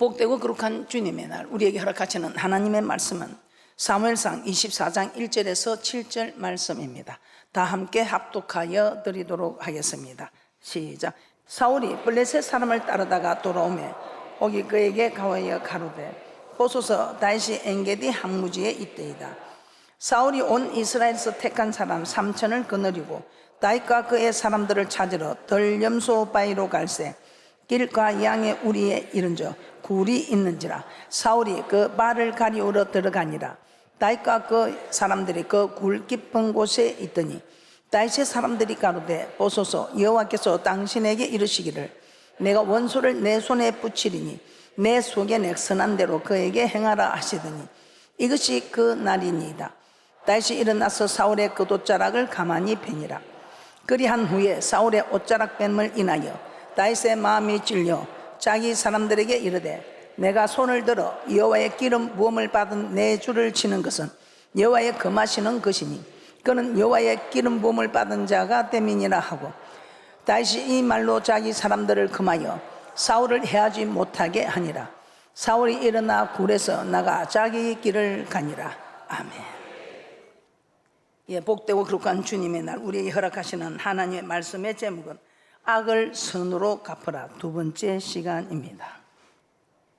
복되고 거룩한 주님의 날 우리에게 허락하시는 하나님의 말씀은 사무엘상 24장 1절에서 7절 말씀입니다. 다 함께 합독하여 드리도록 하겠습니다. 시작. 사울이 블레셋 사람을 따르다가 돌아오매 오기 그에게 가와여 가로되 보소서 다시 엔게디 항무지에 있대이다. 사울이 온 이스라엘에서 택한 사람 3천을 거느리고 다윗과 그의 사람들을 찾으러 덜염소 바위로 갈새 길과 양의 우리에 이른저 굴이 있는지라 사울이 그 발을 가리우러 들어가니라. 다윗과 그 사람들이 그 굴 깊은 곳에 있더니 다윗의 사람들이 가로되 보소서 여호와께서 당신에게 이르시기를 내가 원수를 내 손에 붙이리니 내 속에 내 선한 대로 그에게 행하라 하시더니 이것이 그 날이니이다. 다윗이 일어나서 사울의 그 돗자락을 가만히 베니라. 그리한 후에 사울의 옷자락 뱀을 인하여 다윗의 마음이 찔려 자기 사람들에게 이르되 내가 손을 들어 여호와의 기름 부음을 받은 내 주를 치는 것은 여호와의 금하시는 것이니 그는 여호와의 기름 부음을 받은 자가 땜이니라 하고 다윗이 이 말로 자기 사람들을 금하여 사울을 해하지 못하게 하니라. 사울이 일어나 굴에서 나가 자기 길을 가니라. 아멘. 예, 복되고 거룩한 주님의 날 우리에게 허락하시는 하나님의 말씀의 제목은 악을 선으로 갚으라 두 번째 시간입니다.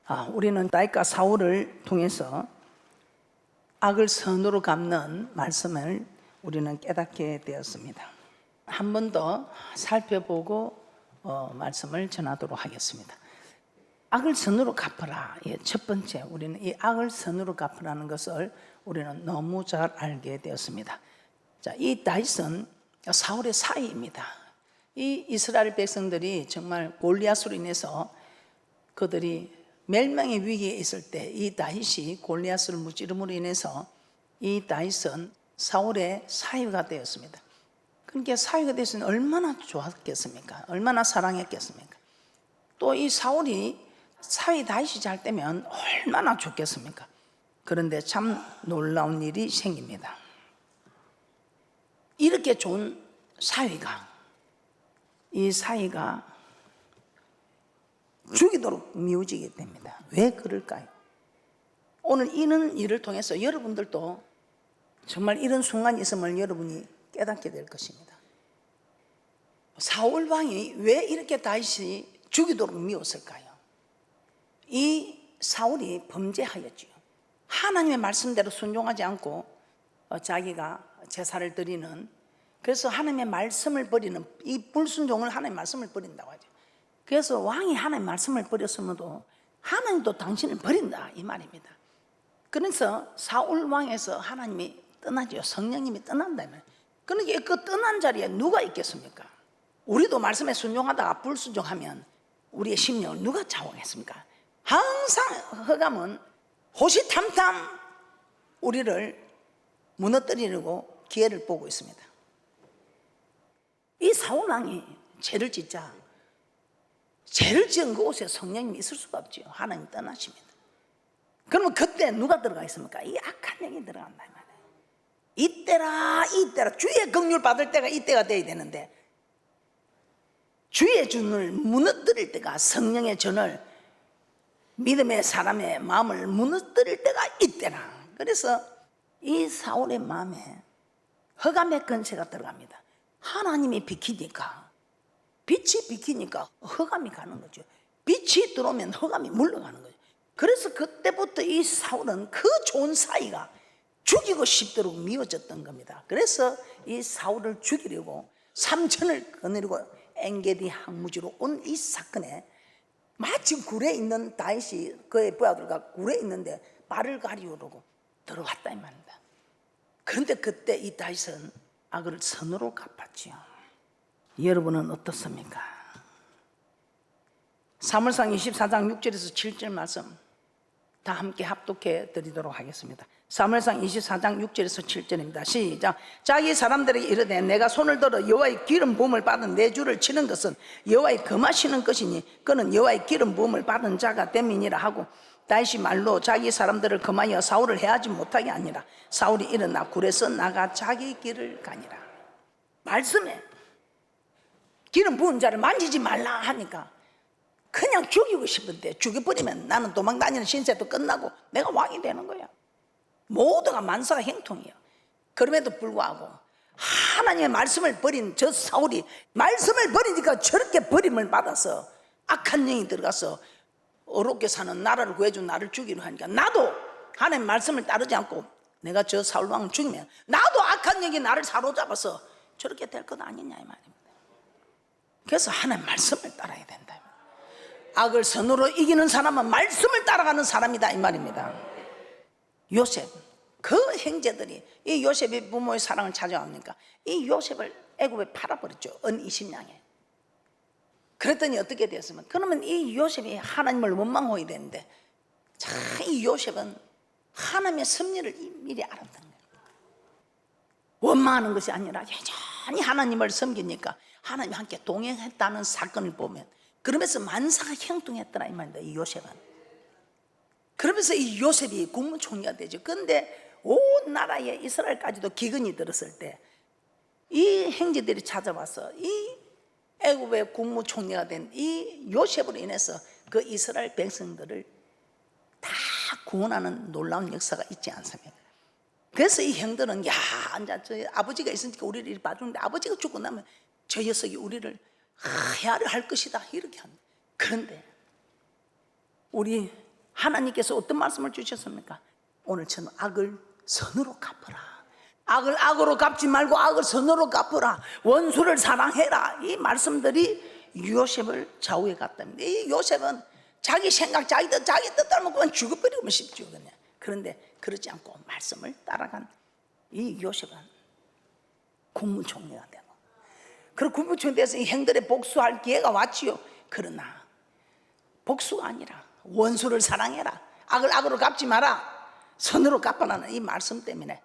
아, 우리는 다윗과 사울을 통해서 악을 선으로 갚는 말씀을 우리는 깨닫게 되었습니다. 한 번 더 살펴보고 어, 말씀을 전하도록 하겠습니다. 악을 선으로 갚으라. 예, 첫 번째, 우리는 이 악을 선으로 갚으라는 것을 우리는 너무 잘 알게 되었습니다. 자, 이 다윗은 사울의 사이입니다. 이 이스라엘 백성들이 정말 골리앗으로 인해서 그들이 멸망의 위기에 있을 때 이 다윗이 골리앗을 무찌름으로 인해서 이 다윗은 사울의 사위가 되었습니다. 그러니까 사위가 됐으니 얼마나 좋았겠습니까? 얼마나 사랑했겠습니까? 또 이 사울이 사위 다윗이 잘 되면 얼마나 좋겠습니까? 그런데 참 놀라운 일이 생깁니다. 이렇게 좋은 사위가 이 사위가 죽이도록 미워지게 됩니다. 왜 그럴까요? 오늘 이런 일을 통해서 여러분들도 정말 이런 순간이 있음을 여러분이 깨닫게 될 것입니다. 사울 왕이 왜 이렇게 다윗이 죽이도록 미웠을까요? 이 사울이 범죄하였지요. 하나님의 말씀대로 순종하지 않고 어, 자기가 제사를 드리는 그래서 하나님의 말씀을 버리는 이 불순종을 하나님의 말씀을 버린다고 하죠. 그래서 왕이 하나님의 말씀을 버렸으면도 하나님도 당신을 버린다 이 말입니다. 그래서 사울 왕에서 하나님이 떠나죠. 성령님이 떠난다. 그러니까 그 떠난 자리에 누가 있겠습니까? 우리도 말씀에 순종하다가 불순종하면 우리의 심령을 누가 좌우했습니까? 항상 허감은 호시탐탐 우리를 무너뜨리려고 기회를 보고 있습니다. 이 사울왕이 죄를 짓자 죄를 지은 그곳에 성령님이 있을 수가 없죠. 하나님 떠나십니다. 그러면 그때 누가 들어가 있습니까? 이 악한 영이 들어간다 말이에요. 이때라 이때라 주의 긍휼 받을 때가 이때가 돼야 되는데 주의 전을 무너뜨릴 때가 성령의 전을 믿음의 사람의 마음을 무너뜨릴 때가 이때라. 그래서 이 사울의 마음에 허감의 근세가 들어갑니다. 하나님이 비키니까 빛이 비키니까 허감이 가는 거죠. 빛이 들어오면 허감이 물러가는 거죠. 그래서 그때부터 이 사울은 그 좋은 사이가 죽이고 싶도록 미워졌던 겁니다. 그래서 이 사울을 죽이려고 삼천을 거느리고 엔게디 항무지로 온 이 사건에 마침 굴에 있는 다윗이 그의 부하들과 굴에 있는데 말을 가리우려고 들어왔다 이 말입니다. 그런데 그때 이 다윗은 악을 선으로 갚았지요. 여러분은 어떻습니까? 사물상 24장 6절에서 7절 말씀 다 함께 합독해 드리도록 하겠습니다. 사무엘상 24장 6절에서 7절입니다. 시작. 자기 사람들에게 이르되 내가 손을 들어 여호와의 기름 부음을 받은 내 주를 치는 것은 여호와의 금하시는 것이니 그는 여호와의 기름 부음을 받은 자가 됨이니라 하고 다시 말로 자기 사람들을 금하여 사울을 해하지 못하게 아니라 사울이 일어나 굴에서 나가 자기 길을 가니라. 말씀에 기름 부은 자를 만지지 말라 하니까 그냥 죽이고 싶은데 죽여버리면 나는 도망다니는 신세도 끝나고 내가 왕이 되는 거야. 모두가 만사가 형통이에요. 그럼에도 불구하고 하나님의 말씀을 버린 저 사울이 말씀을 버리니까 저렇게 버림을 받아서 악한 영이 들어가서 어렵게 사는 나라를 구해준 나를 죽이려 하니까 나도 하나님 말씀을 따르지 않고 내가 저 사울 왕을 죽이면 나도 악한 영이 나를 사로잡아서 저렇게 될 것 아니냐 이 말입니다. 그래서 하나님 말씀을 따라야 된다. 악을 선으로 이기는 사람은 말씀을 따라가는 사람이다 이 말입니다. 요셉 그 형제들이 이 요셉이 부모의 사랑을 찾아옵니까? 이 요셉을 애굽에 팔아버렸죠. 은 20냥에. 그랬더니 어떻게 되었으면 그러면 이 요셉이 하나님을 원망해야 되는데 자, 이 요셉은 하나님의 섭리를 미리 알았던 거예요. 원망하는 것이 아니라 여전히 하나님을 섬기니까 하나님이 함께 동행했다는 사건을 보면 그러면서 만사가 형통했더라 이 말입니다. 이 요셉은. 그러면서 이 요셉이 국무총리가 되죠. 근데 온 나라에 이스라엘까지도 기근이 들었을 때이 형제들이 찾아와서 이 애굽의 국무총리가 된 이 요셉으로 인해서 그 이스라엘 백성들을 다 구원하는 놀라운 역사가 있지 않습니까? 그래서 이 형들은 야, 이제 저 아버지가 있으니까 우리를 봐주는데 아버지가 죽고 나면 저 녀석이 우리를 해야를 할 것이다 이렇게 합니다. 그런데 우리 하나님께서 어떤 말씀을 주셨습니까? 오늘 저는 악을 선으로 갚으라. 악을 악으로 갚지 말고 악을 선으로 갚으라. 원수를 사랑해라. 이 말씀들이 요셉을 좌우에 갔답니다. 이 요셉은 자기 생각, 자기 뜻, 자기 뜻대로 먹으면 죽어버리면 쉽죠. 그냥. 그런데 그러지 않고 말씀을 따라간 이 요셉은 국무총리가 되고 그리고 국무총리 돼서 이 행들의 복수할 기회가 왔지요. 그러나 복수가 아니라 원수를 사랑해라. 악을 악으로 갚지 마라. 선으로 갚아라는 이 말씀 때문에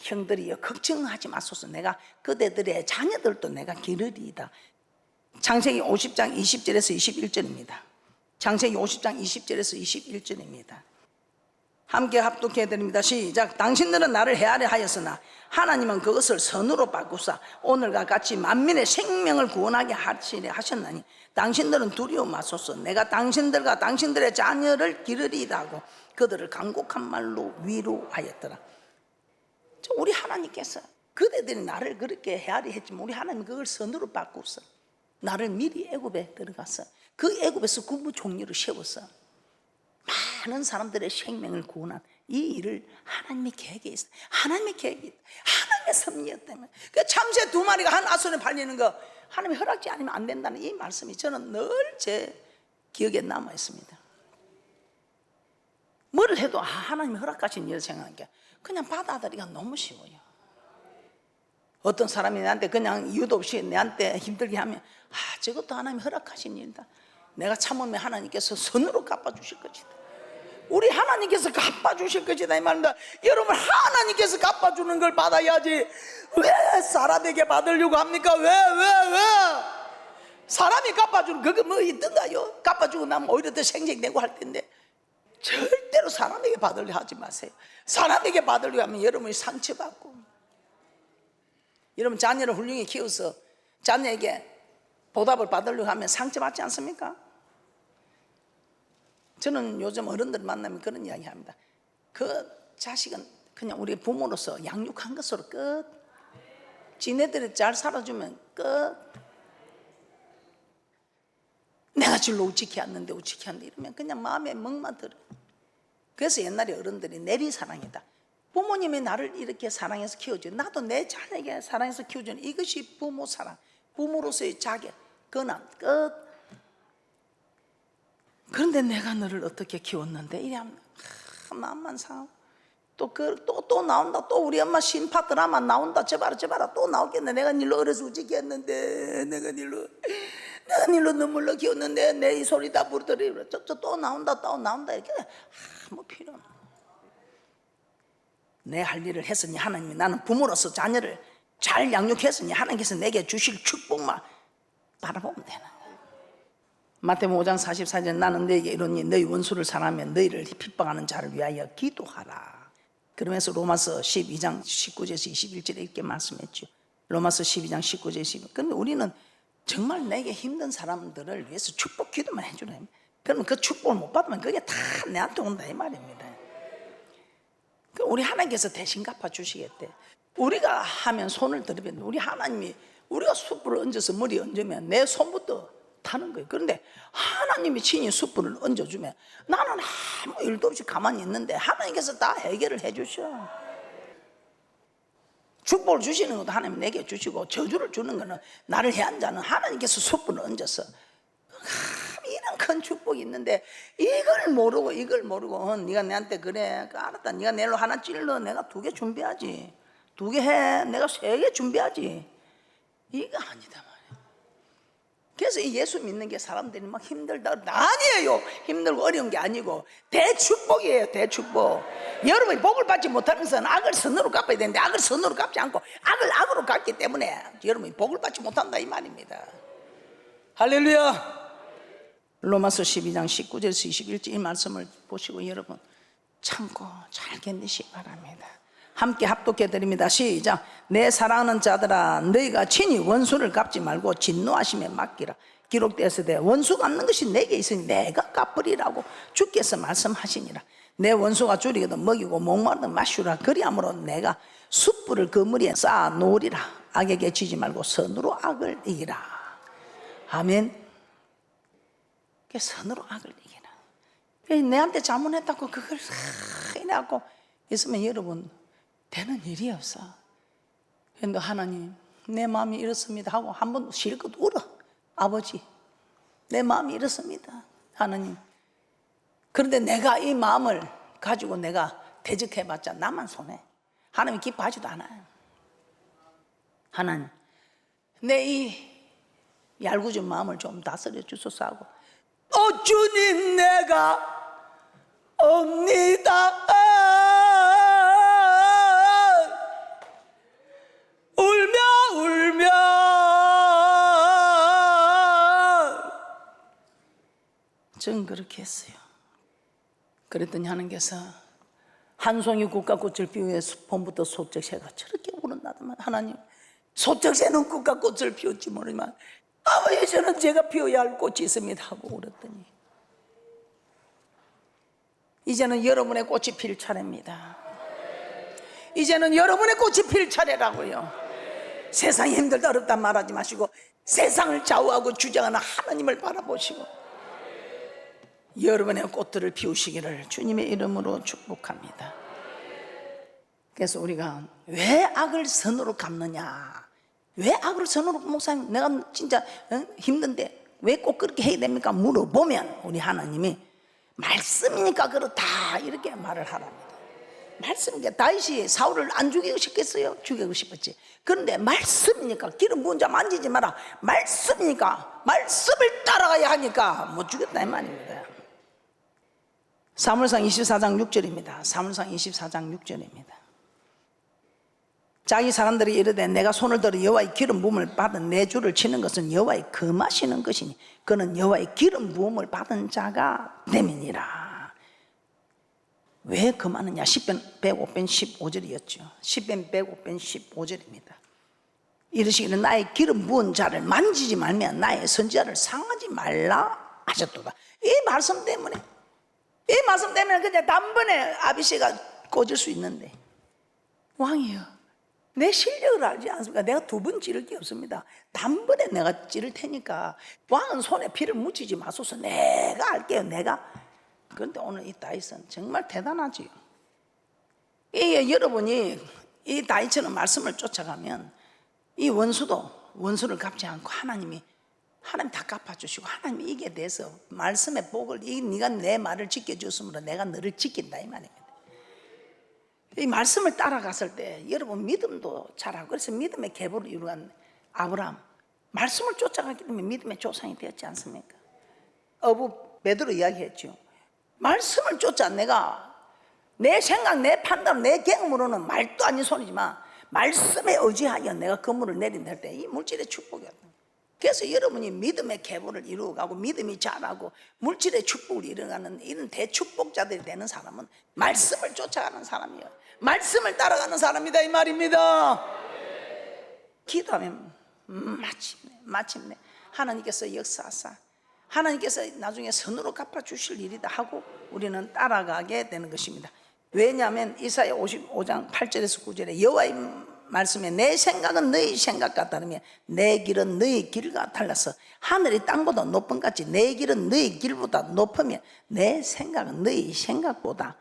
형들이여 걱정하지 마소서. 내가 그대들의 자녀들도 내가 기르리이다. 창세기 50장 20절에서 21절입니다. 창세기 50장 20절에서 21절입니다. 함께 합독해 드립니다. 시작. 당신들은 나를 헤아려 하였으나 하나님은 그것을 선으로 바꾸사 오늘과 같이 만민의 생명을 구원하게 하셨나니 당신들은 두려워 마소서. 내가 당신들과 당신들의 자녀를 기르리이다 하고 그들을 간곡한 말로 위로하였더라. 저 우리 하나님께서 그대들이 나를 그렇게 헤아려 했지만 우리 하나님 그걸 선으로 바꾸서 나를 미리 애굽에 들어가서 그 애굽에서 국무총리로 세워서 많은 사람들의 생명을 구원한 이 일을 하나님의 계획에 있어. 하나님의 계획이 있다. 하나님의 섭리였다면. 그 참새 두 마리가 한 아손에 팔리는 거 하나님의 허락지 아니면 안 된다는 이 말씀이 저는 늘 제 기억에 남아 있습니다. 뭐를 해도 아, 하나님이 허락하신 일을 생각하니까 그냥 받아들이기가 너무 쉬워요. 어떤 사람이 나한테 그냥 이유도 없이 내한테 힘들게 하면 아 저것도 하나님이 허락하신 일이다. 내가 참으면 하나님께서 선으로 갚아주실 것이다. 우리 하나님께서 갚아주실 것이다 이 말입니다. 여러분 하나님께서 갚아주는 걸 받아야지 왜 사람에게 받으려고 합니까? 왜 왜 왜? 사람이 갚아주는 그거 뭐 있던가요? 갚아주고 나면 오히려 더 생색내고 할 텐데 절대로 사람에게 받으려 하지 마세요. 사람에게 받으려 하면 여러분이 상처받고 여러분 자녀를 훌륭히 키워서 자녀에게 보답을 받으려고 하면 상처받지 않습니까? 저는 요즘 어른들 만나면 그런 이야기 합니다. 그 자식은 그냥 우리 부모로서 양육한 것으로 끝. 지네들이 잘 살아주면 끝. 내가 줄로 우치키 왔는데 우치키 왔는데 이러면 그냥 마음에 멍만 들어. 그래서 옛날에 어른들이 내리 사랑이다. 부모님이 나를 이렇게 사랑해서 키워줘. 나도 내 자녀에게 사랑해서 키워주는 이것이 부모 사랑. 부모로서의 자격, 근황, 끝. 그런데 내가 너를 어떻게 키웠는데 이러면 하, 마음만 상하고 또그 또또 나온다 또 우리 엄마 심파 드라마 나온다 저봐라 저봐라 또 나오겠네 내가 일로 어려서 우지게 했는데 내가 일로 내가 일로 눈물로 키웠는데 내 이 소리 다 부르더니 저저 또 나온다 또 나온다 이렇게 아무 필요 없는 내할 일을 했으니 하나님이 나는 부모로서 자녀를 잘 양육했으니 하나님께서 내게 주실 축복만 바라보면 되는. 마태복음 5장 44절 나는 너에게 이러니 너희 원수를 사랑하면 너희를 핍박하는 자를 위하여 기도하라. 그러면서 로마서 12장 19절에서 21절에 이렇게 말씀했죠. 로마서 12장 19절 21. 근데 우리는 정말 내게 힘든 사람들을 위해서 축복 기도만 해주래. 그러면 그 축복을 못 받으면 그게 다 내한테 온다 이 말입니다. 그 우리 하나님께서 대신 갚아 주시겠대. 우리가 하면 손을 들이면 우리 하나님이 우리가 숯불을 얹어서 머리에 얹으면 내 손부터 타는 거예요. 그런데 하나님이 친히 숯불을 얹어주면 나는 아무 일도 없이 가만히 있는데 하나님께서 다 해결을 해주셔. 축복을 주시는 것도 하나님 내게 주시고 저주를 주는 것은 나를 해한 자는 하나님께서 숯불을 얹어서 참 이런 큰 축복이 있는데 이걸 모르고 이걸 모르고 어, 네가 내한테 그래. 그 알았다. 네가 내일로 하나 찔러. 내가 두 개 준비하지. 두 개 해. 내가 세 개 준비하지. 이거 아니다 그래서 이 예수 믿는 게 사람들이 막 힘들다. 아니에요. 힘들고 어려운 게 아니고 대축복이에요 대축복. 여러분이 복을 받지 못하는 것은 악을 선으로 갚아야 되는데 악을 선으로 갚지 않고 악을 악으로 갚기 때문에 여러분이 복을 받지 못한다 이 말입니다. 할렐루야. 로마서 12장 19절에서 21절 이 말씀을 보시고 여러분 참고 잘 견디시기 바랍니다. 함께 합독해 드립니다. 시작. 내 사랑하는 자들아 너희가 친히 원수를 갚지 말고 진노하심에 맡기라. 기록되었으되 원수 갚는 것이 내게 있으니 내가 갚으리라고 주께서 말씀하시니라. 내 원수가 줄이거든 먹이고 목마르든 마시라. 그리함으로 내가 숯불을 그 머리에 쌓아 놓으리라. 악에게 지지 말고 선으로 악을 이기라. 아멘. 그 선으로 악을 이기라. 그 내한테 자문했다고 그걸 해내고 있으면 여러분 되는 일이 없어. 근데 하나님 내 마음이 이렇습니다 하고 한 번 실컷 울어. 아버지 내 마음이 이렇습니다. 하나님. 그런데 내가 이 마음을 가지고 내가 대적해봤자 나만 손해. 하나님 기뻐하지도 않아요. 하나님 내 이 얄궂은 마음을 좀 다스려 주소서 하고 어 주님 내가 옵니다 전 그렇게 했어요. 그랬더니 하나님께서 한 송이 국가꽃을 피우에 봄부터 소쩍새가 저렇게 오른다더만 하나님 소쩍새는 국가꽃을 피웠지 모르지만 아버지 저는 제가 피워야 할 꽃이 있습니다 하고 울었더니 이제는 여러분의 꽃이 필 차례입니다. 이제는 여러분의 꽃이 필 차례라고요. 세상이 힘들다 어렵다 말하지 마시고 세상을 좌우하고 주장하는 하나님을 바라보시고 여러분의 꽃들을 피우시기를 주님의 이름으로 축복합니다. 그래서 우리가 왜 악을 선으로 갚느냐? 왜 악을 선으로 목사님 내가 진짜 어? 힘든데 왜 꼭 그렇게 해야 됩니까? 물어보면 우리 하나님이 말씀이니까 그렇다 이렇게 말을 하랍니다. 말씀이니까 다윗이 사울을 안 죽이고 싶겠어요? 죽이고 싶었지. 그런데 말씀이니까 기름 부은 자 만지지 마라. 말씀이니까 말씀을 따라가야 하니까 못 죽였다 이 말입니다 사무엘상 24장 6절입니다. 사무엘상 24장 6절입니다. 자기 사람들이 이르되 내가 손을 들어 여호와의 기름 부음을 받은 내 주를 치는 것은 여호와의 금하시는 것이니 그는 여호와의 기름 부음을 받은 자가 됨이니라. 왜 금하느냐? 10편 105편 15절이었죠. 10편 105편 15절입니다. 이르시기를 나의 기름 부은 자를 만지지 말면 나의 선지자를 상하지 말라 하셨도다. 이 말씀 때문에 이 말씀 때문에 그냥 단번에 아비씨가 꽂을 수 있는데 왕이여 내 실력을 알지 않습니까? 내가 두 번 찌를 게 없습니다. 단번에 내가 찌를 테니까 왕은 손에 피를 묻히지 마소서. 내가 알게요. 내가. 그런데 오늘 이 다윗은 정말 대단하지요. 이 여러분이 이 다윗처럼 말씀을 쫓아가면 이 원수도 원수를 갚지 않고 하나님이 하나님 다 갚아주시고 하나님이 이게 돼서 말씀의 복을 이 네가 내 말을 지켜줬으므로 내가 너를 지킨다 이 말입니다. 이 말씀을 따라갔을 때 여러분 믿음도 잘하고 그래서 믿음의 계보를 이루한 아브라함 말씀을 쫓아가기 때문에 믿음의 조상이 되었지 않습니까? 어부 베드로 이야기했죠. 말씀을 쫓아 내가 내 생각, 내 판단, 내 경험으로는 말도 아닌 소리지만 말씀에 의지하여 내가 건물을 내린다 할 때 이 물질의 축복이었다. 그래서 여러분이 믿음의 계보를 이루어가고 믿음이 자라고 물질의 축복을 이루어가는 이런 대축복자들이 되는 사람은 말씀을 쫓아가는 사람이에요. 말씀을 따라가는 사람이다 이 말입니다. 기도하면 마침내 마침내 하나님께서 역사하사 하나님께서 나중에 선으로 갚아주실 일이다 하고 우리는 따라가게 되는 것입니다. 왜냐하면 이사야 55장 8절에서 9절에 여호와의 말씀에 내 생각은 너희 생각과 다르며 내 길은 너희 길과 달라서 하늘이 땅보다 높은 같이 내 길은 너희 길보다 높으며 내 생각은 너희 생각보다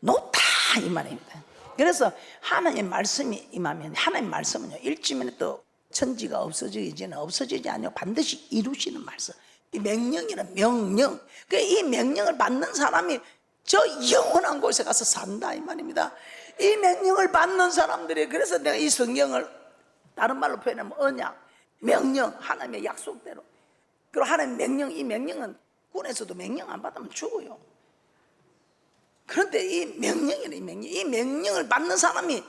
높다 이 말입니다. 그래서 하나님 말씀이 임하면 하나님 말씀은요 일주일에 또 천지가 없어지지는 없어지지 않아요 반드시 이루시는 말씀. 이 명령이란 명령. 그 이 명령을 받는 사람이 저 영원한 곳에 가서 산다 이 말입니다. 이 명령을 받는 사람들이 그래서 내가 이 성경을 다른 말로 표현하면 언약, 명령, 하나님의 약속대로. 그리고 하나님 명령, 이 명령은 군에서도 명령 안 받으면 죽어요. 그런데 이 명령이네, 이 명령. 이 명령을 받는 사람이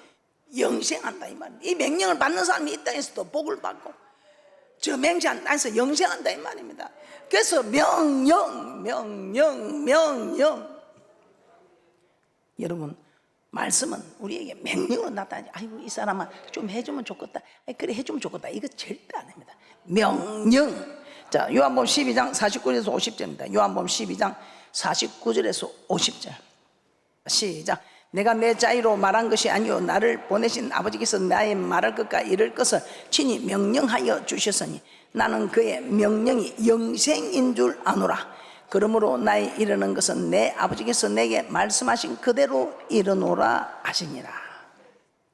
영생한다, 이 말입니다. 이 명령을 받는 사람이 이 땅에서도 복을 받고, 저 맹세한 땅에서 영생한다, 이 말입니다. 그래서 명령, 명령, 명령. 여러분, 말씀은 우리에게 명령으로 나타나지. 아이고, 이 사람아, 좀 해주면 좋겠다. 아이, 그래, 해주면 좋겠다. 이거 절대 아닙니다. 명령. 자, 요한복음 12장 49절에서 50절입니다. 요한복음 12장 49절에서 50절. 시작. 내가 내 자유로 말한 것이 아니요 나를 보내신 아버지께서 나의 말할 것과 이를 것을 친히 명령하여 주셨으니 나는 그의 명령이 영생인 줄 아노라. 그러므로 나의 이르는 것은 내 아버지께서 내게 말씀하신 그대로 이르노라 하시니라.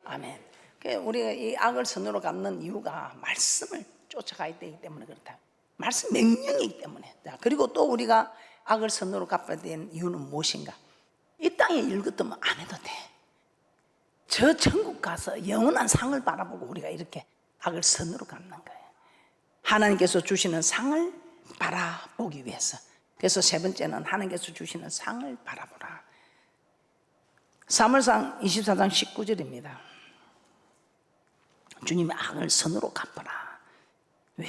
아멘. 그 우리가 이 악을 선으로 갚는 이유가 말씀을 쫓아가야 되기 때문에 그렇다. 말씀 명령이기 때문에. 자, 그리고 또 우리가 악을 선으로 갚아야 되는 이유는 무엇인가? 이 땅에 일 같으면 안 해도 돼. 저 천국 가서 영원한 상을 바라보고 우리가 이렇게 악을 선으로 갚는 거예요. 하나님께서 주시는 상을 바라보기 위해서. 그래서 세 번째는 하나님께서 주시는 상을 바라보라. 사물상 24장 19절입니다. 주님의 악을 선으로 갚아라. 왜?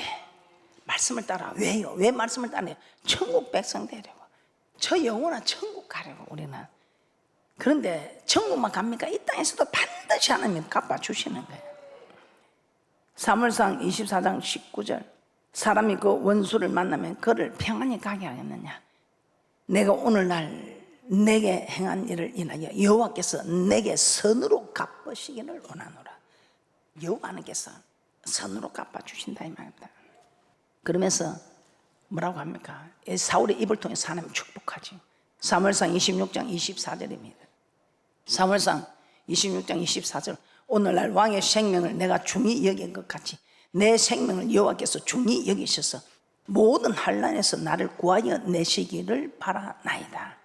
말씀을 따라. 왜요? 왜 말씀을 따라요? 천국 백성 되려고. 저 영원한 천국 가려고 우리는. 그런데 천국만 갑니까? 이 땅에서도 반드시 하나님 갚아주시는 거예요. 사물상 24장 19절 사람이 그 원수를 만나면 그를 평안히 가게 하겠느냐? 내가 오늘날 내게 행한 일을 인하여 여호와께서 내게 선으로 갚으시기를 원하노라. 여호와께서 선으로 갚아주신다 이 말입니다. 그러면서 뭐라고 합니까? 이 사울의 입을 통해서 하나님 축복하지. 사물상 26장 24절입니다. 사물상 26장 24절. 오늘날 왕의 생명을 내가 중히 여긴 것 같이 내 생명을 여호와께서 중히 여기셔서 모든 환란에서 나를 구하여 내시기를 바라나이다.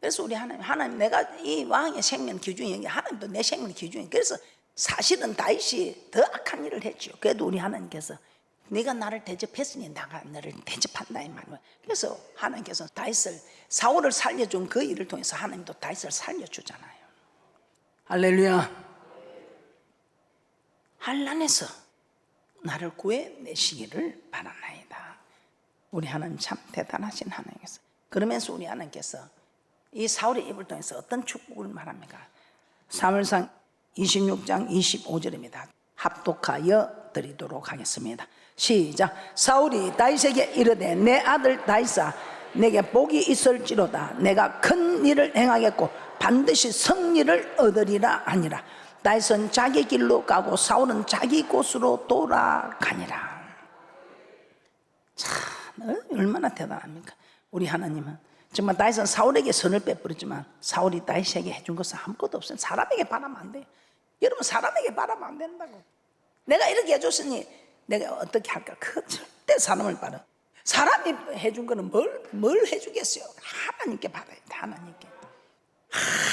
그래서 우리 하나님, 하나님 내가 이 왕의 생명 기준이 하나님도 내 생명 기준이 그래서 사실은 다윗이 더 악한 일을 했죠. 그래도 우리 하나님께서 네가 나를 대접했으니 내가 너를 대접한다 이 말이에요. 그래서 하나님께서 다윗을 사울을 살려준 그 일을 통해서 하나님도 다윗을 살려주잖아요. 할렐루야. 한란에서 나를 구해내시기를 바라나이다. 우리 하나님 참 대단하신 하나님께서 그러면서 우리 하나님께서 이 사울의 입을 통해서 어떤 축복을 말합니까? 사물상 26장 25절입니다. 합독하여 드리도록 하겠습니다. 시작. 사울이 다윗에게 이르되 내 아들 다윗아 내게 복이 있을지로다 내가 큰 일을 행하겠고 반드시 승리를 얻으리라 하니라. 다윗은 자기 길로 가고 사울은 자기 곳으로 돌아가니라. 참 얼마나 대단합니까? 우리 하나님은 정말 다윗은 사울에게 선을 베풀었지만 사울이 다윗에게 해준 것은 아무것도 없어요. 사람에게 바라면 안 돼요. 여러분 사람에게 바라면 안 된다고. 내가 이렇게 해줬으니 내가 어떻게 할까? 그 절대 사람을 바라. 사람이 해준 거는 뭘, 뭘 해주겠어요? 하나님께 받아야 돼, 하나님께.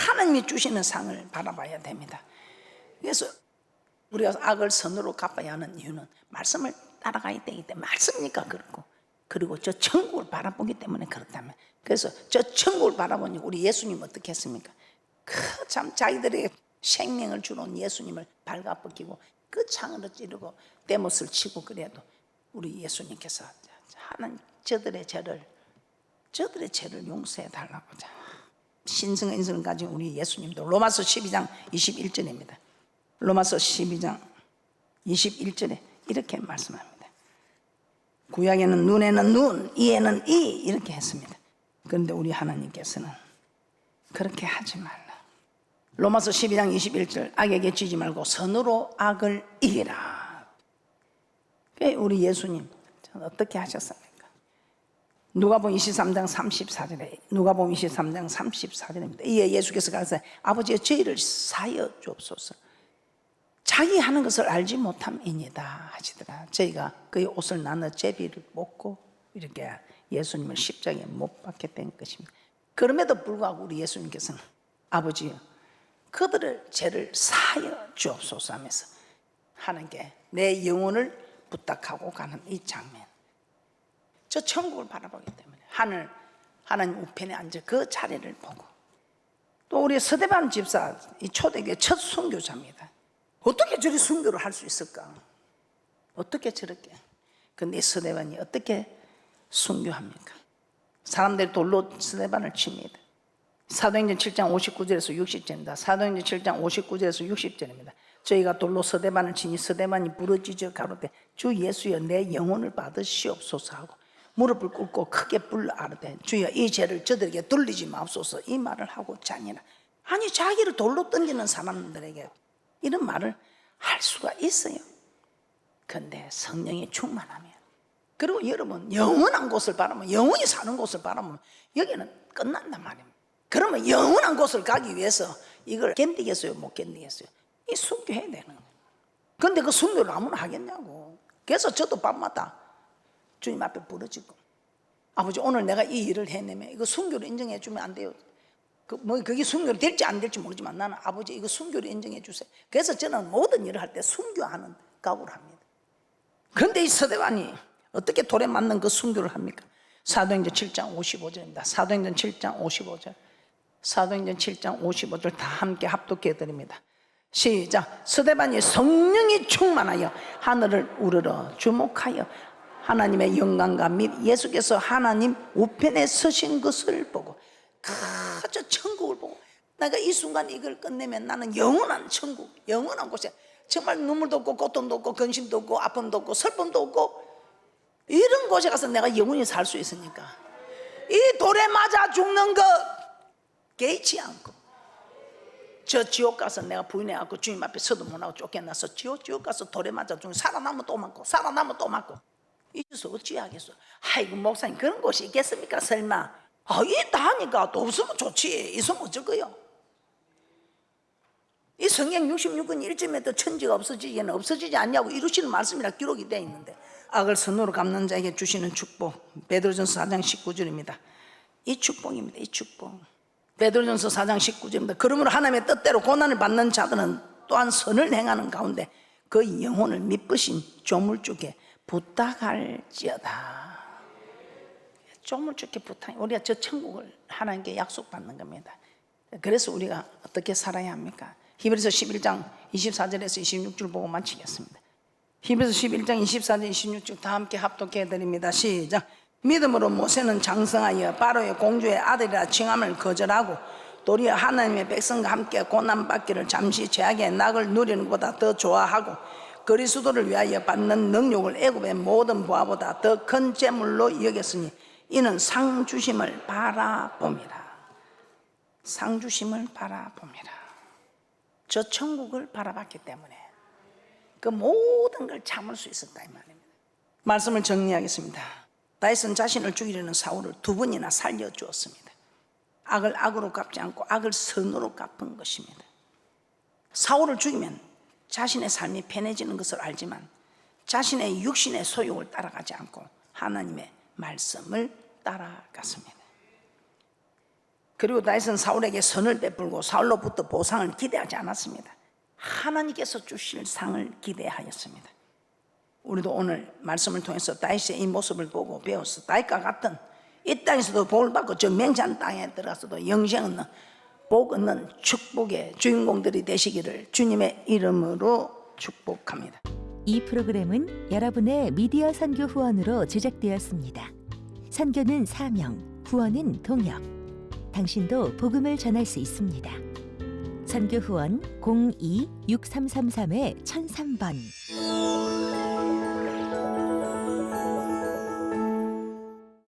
하나님이 주시는 상을 바라봐야 됩니다. 그래서 우리가 악을 선으로 갚아야 하는 이유는 말씀을 따라가야 되기 때문에 말씀이니까 그렇고 그리고 저 천국을 바라보기 때문에 그렇다면 그래서 저 천국을 바라보니 우리 예수님 어떻게 했습니까? 그 참 자기들에게 생명을 주는 예수님을 발가벗기고 그 창으로 찌르고 대못을 치고 그래도 우리 예수님께서 하나님 저들의 죄를 저들의 죄를 용서해 달라고 자 신성 인성을 가진 우리 예수님도 로마서 12장 21절입니다. 로마서 12장 21절에 이렇게 말씀합니다. 구약에는 눈에는 눈, 이에는 이 이렇게 했습니다. 그런데 우리 하나님께서는 그렇게 하지 말라. 로마서 12장 21절 악에게 지지 말고 선으로 악을 이기라. 우리 예수님 어떻게 하셨습니까? 누가복음 23장 34절에 누가복음 23장 34절입니다. 이에 예수께서 가서 아버지의 죄를 사여 주옵소서. 자기 하는 것을 알지 못함이니다 하시더라. 저희가 그의 옷을 나눠 제비를 먹고 이렇게 예수님을 십자가에 못 박게 된 것입니다. 그럼에도 불구하고 우리 예수님께서는 아버지여 그들을 죄를 사여 주옵소서 하면서 하나님께 내 영혼을 부탁하고 가는 이 장면. 저 천국을 바라보기 때문에 하늘 하나님 우편에 앉아 그 자리를 보고 또 우리 서대반 집사 이 초대교회 첫 순교자입니다. 어떻게 저리 순교를 할 수 있을까? 어떻게 저렇게? 근데 이 서대반이 어떻게 순교합니까? 사람들이 돌로 서대반을 칩니다. 사도행전 7장 59절에서 60절입니다. 사도행전 7장 59절에서 60절입니다. 저희가 돌로 서대반을 치니 서대반이 부러지져 가로되 주 예수여 내 영혼을 받으시옵소서 하고 무릎을 꿇고 크게 불러 아르되 주여 이 죄를 저들에게 돌리지 마옵소서 이 말을 하고 자니라 아니 자기를 돌로 던지는 사람들에게 이런 말을 할 수가 있어요. 근데 성령이 충만하면 그리고 여러분 영원한 곳을 바라면 영원히 사는 곳을 바라면 여기는 끝난단 말입니다 그러면 영원한 곳을 가기 위해서 이걸 견디겠어요? 못 견디겠어요? 이 순교해야 되는 거예요. 근데 그 순교를 아무나 하겠냐고. 그래서 저도 밤마다 주님 앞에 부르짖고 아버지 오늘 내가 이 일을 해내면 이거 순교를 인정해 주면 안 돼요. 그 뭐 그게 순교로 될지 안 될지 모르지만 나는 아버지 이거 순교를 인정해 주세요. 그래서 저는 모든 일을 할 때 순교하는 각오를 합니다. 그런데 이 서대관이 어떻게 돌에 맞는 그 순교를 합니까? 사도행전 7장 55절입니다. 사도행전 7장 55절. 사도행전 7장 55절 다 함께 합독해 드립니다. 시작. 서대반이 성령이 충만하여 하늘을 우러러 주목하여 하나님의 영광과 및 예수께서 하나님 우편에 서신 것을 보고 그 저 천국을 보고 내가 이 순간 이걸 끝내면 나는 영원한 천국, 영원한 곳에 정말 눈물도 없고 고통도 없고 근심도 없고 아픔도 없고 슬픔도 없고 이런 곳에 가서 내가 영원히 살 수 있으니까. 이 돌에 맞아 죽는 것 개의치 않고 저 지옥 가서 내가 부인해갖고 주님 앞에 서도 못하고 쫓겨나서 지옥 지옥 가서 돌에 맞아 죽는 살아나면 또 맞고 살아나면 또 맞고. 이래서 어찌하겠어 아이고 목사님 그런 곳이 있겠습니까 설마 아 있다 하니까 또 없으면 좋지. 있으면 어쩔 거요? 이 성경 66권 1점에도 천지가 없어지기는 없어지지 않냐고 이루시는 말씀이라 기록이 되어 있는데 악을 선으로 갚는 자에게 주시는 축복. 베드로전서 4장 19절입니다. 이 축복입니다 이 축복. 베드로전서 4장 19절입니다. 그러므로 하나님의 뜻대로 고난을 받는 자들은 또한 선을 행하는 가운데 그 영혼을 미쁘신 조물주께 부탁할지어다 조물주께 부탁 우리가 저 천국을 하나님께 약속받는 겁니다 그래서 우리가 어떻게 살아야 합니까? 히브리서 11장 24절에서 26절 보고 마치겠습니다. 히브리서 11장 24절 26절 다 함께 합독해 드립니다. 시작. 믿음으로 모세는 장성하여 바로의 공주의 아들이라 칭함을 거절하고 도리어 하나님의 백성과 함께 고난 받기를 잠시 죄악의 낙을 누리는 것보다 더 좋아하고 그리스도를 위하여 받는 능력을 애굽의 모든 보아보다 더 큰 재물로 여겼으니 이는 상 주심을 바라봅니다. 상 주심을 바라봅니다. 저 천국을 바라봤기 때문에 그 모든 걸 참을 수 있었다 이 말입니다. 말씀을 정리하겠습니다. 다윗은 자신을 죽이려는 사울을 두 번이나 살려 주었습니다. 악을 악으로 갚지 않고 악을 선으로 갚은 것입니다. 사울을 죽이면 자신의 삶이 편해지는 것을 알지만 자신의 육신의 소욕을 따라가지 않고 하나님의 말씀을 따라갔습니다. 그리고 다윗은 사울에게 선을 베풀고 사울로부터 보상을 기대하지 않았습니다. 하나님께서 주실 상을 기대하였습니다. 우리도 오늘 말씀을 통해서 다윗의 이 모습을 보고 배워서 다윗과 같은 이 땅에서도 복을 받고 저 맹찬 땅에 들어가서도 영생 얻는 복 얻는 축복의 주인공들이 되시기를 주님의 이름으로 축복합니다. 이 프로그램은 여러분의 미디어 선교 후원으로 제작되었습니다. 선교는 사명, 후원은 동역. 당신도 복음을 전할 수 있습니다. 선교 후원 02-6333-1003번